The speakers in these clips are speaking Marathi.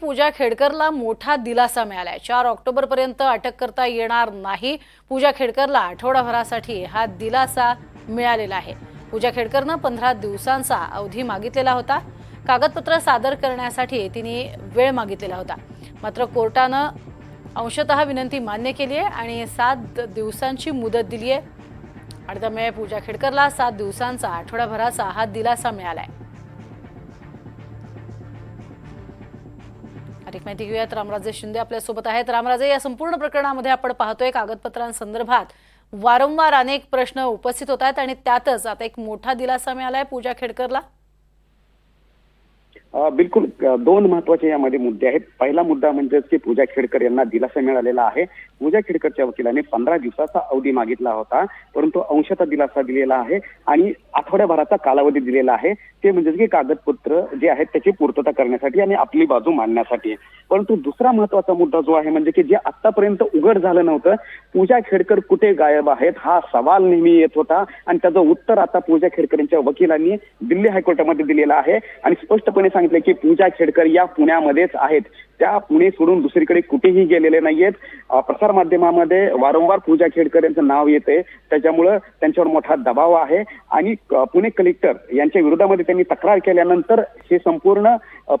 पूजा खेडकरला मोठा दिलासा मिळालाय. चार ऑक्टोबरपर्यंत अटक करता येणार नाही. पूजा खेडकरला आठवडाभरासाठी हा दिलासा मिळालेला आहे. पूजा खेडकरनं पंधरा दिवसांचा अवधी मागितलेला होता. कागदपत्र सादर करण्यासाठी तिने वेळ मागितलेला होता. मात्र कोर्टानं अंशतः विनंती मान्य केली आहे आणि सात दिवसांची मुदत दिली आहे. आणि त्यामुळे पूजा खेडकरला सात दिवसांचा आठवडाभराचा हा दिलासा मिळाला आहे अधिक माहिती घेऊयात. रामराजे शिंदे आपल्यासोबत आहेत. रामराजे या संपूर्ण प्रकरणामध्ये आपण पाहतोय कागदपत्रांसंदर्भात वारंवार अनेक प्रश्न उपस्थित होत आहेत आणि त्यातच आता एक मोठा दिलासा मिळालाय. पूजा खेडकरला. बिलकुल दोन महत्त्वाचे यामध्ये मुद्दे आहेत. पहिला मुद्दा म्हणजे की पूजा खेडकर यांना दिलासा मिळालेला आहे. पूजा खेडकरच्या वकिलाने पंधरा दिवसाचा अवधी मागितला होता परंतु अंशतः दिलासा दिलेला आहे आणि आठवड्याभराचा कालावधी दिलेला आहे. ते म्हणजेच की कागदपत्र जे आहेत त्याची पूर्तता करण्यासाठी आणि आपली बाजू मांडण्यासाठी. परंतु दुसरा महत्त्वाचा मुद्दा जो आहे म्हणजे की जे आतापर्यंत उघड झालं नव्हतं पूजा खेडकर कुठे गायब आहेत हा सवाल नेहमी येत होता आणि त्याचं उत्तर आता पूजा खेडकर यांच्या वकिलांनी दिल्ली हायकोर्टामध्ये दिलेलं आहे. आणि स्पष्टपणे सांगितलं की पूजा खेडकर या पुण्यामध्येच आहेत. त्या पुणे सोडून दुसरीकडे कुठेही गेलेले नाहीयेत. प्रसार माध्यमामध्ये वारंवार पूजा खेडकर यांचं नाव येते. त्याच्यामुळं त्यांच्यावर मोठा दबाव आहे. आणि पुणे कलेक्टर यांच्या विरोधामध्ये त्यांनी तक्रार केल्यानंतर हे संपूर्ण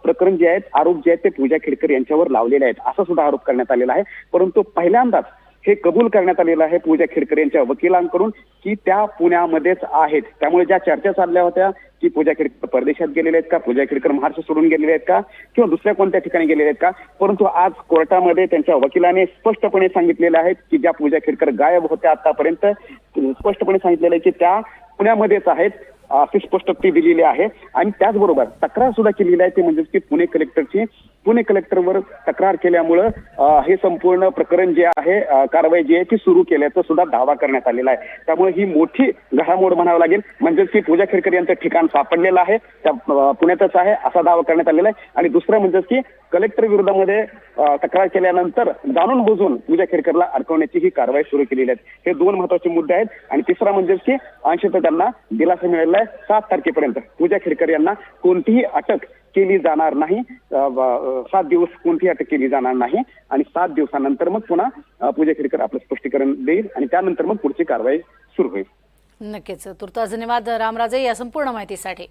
प्रकरण जे आहेत आरोप जे आहेत ते पूजा खेडकर यांच्यावर लावलेले आहेत. असा सुद्धा आरोप करण्यात आलेला आहे. परंतु पहिल्यांदाच हे कबूल करण्यात आलेलं आहे पूजा खेडकर यांच्या वकिलांकडून की त्या पुण्यामध्येच आहेत. त्यामुळे ज्या चर्चा चालल्या होत्या की पूजा खेडकर परदेशात गेलेले आहेत का पूजा खेडकर महाराष्ट्र सोडून गेलेले आहेत का किंवा दुसऱ्या कोणत्या ठिकाणी गेलेले आहेत का परंतु आज कोर्टामध्ये त्यांच्या वकिलाने स्पष्टपणे सांगितलेलं आहे की ज्या पूजा खेडकर गायब होत्या आतापर्यंत स्पष्टपणे सांगितलेलं आहे की त्या पुण्यामध्येच आहेत अशी स्पष्टोक्ती दिलेली आहे. आणि त्याचबरोबर तक्रार सुद्धा केलेली आहे ती म्हणजे की पुणे कलेक्टरची पुणे कलेक्टरवर तक्रार केल्यामुळं हे संपूर्ण प्रकरण जे आहे कारवाई जी आहे ती सुरू केल्याचा सुद्धा दावा करण्यात आलेला आहे. त्यामुळे ही मोठी घडामोड म्हणावं लागेल. म्हणजेच की पूजा खेडकर यांचं ठिकाण सापडलेलं आहे त्या पुण्यातच आहे असा दावा करण्यात आलेला आहे. आणि दुसरं म्हणजेच की कलेक्टर विरोधामध्ये तक्रार केल्यानंतर जाणून बुजून पूजा खेडकरला अडकवण्याची ही कारवाई सुरू केलेली आहे. हे दोन महत्त्वाचे मुद्दे आहेत. आणि तिसरा म्हणजेच की अंशतः त्यांना दिलासा मिळालेला आहे. सात तारखेपर्यंत पूजा खेडकर यांना कोणतीही अटक केली जाणार नाही. सात दिवस कोणतीही अटक केली जाणार नाही आणि सात दिवसानंतर मग पुन्हा पूजा खेडकर आपलं स्पष्टीकरण देईल आणि त्यानंतर मग पुढची कारवाई सुरू होईल. नक्कीच. तुर्तास धन्यवाद रामराजे या संपूर्ण माहितीसाठी.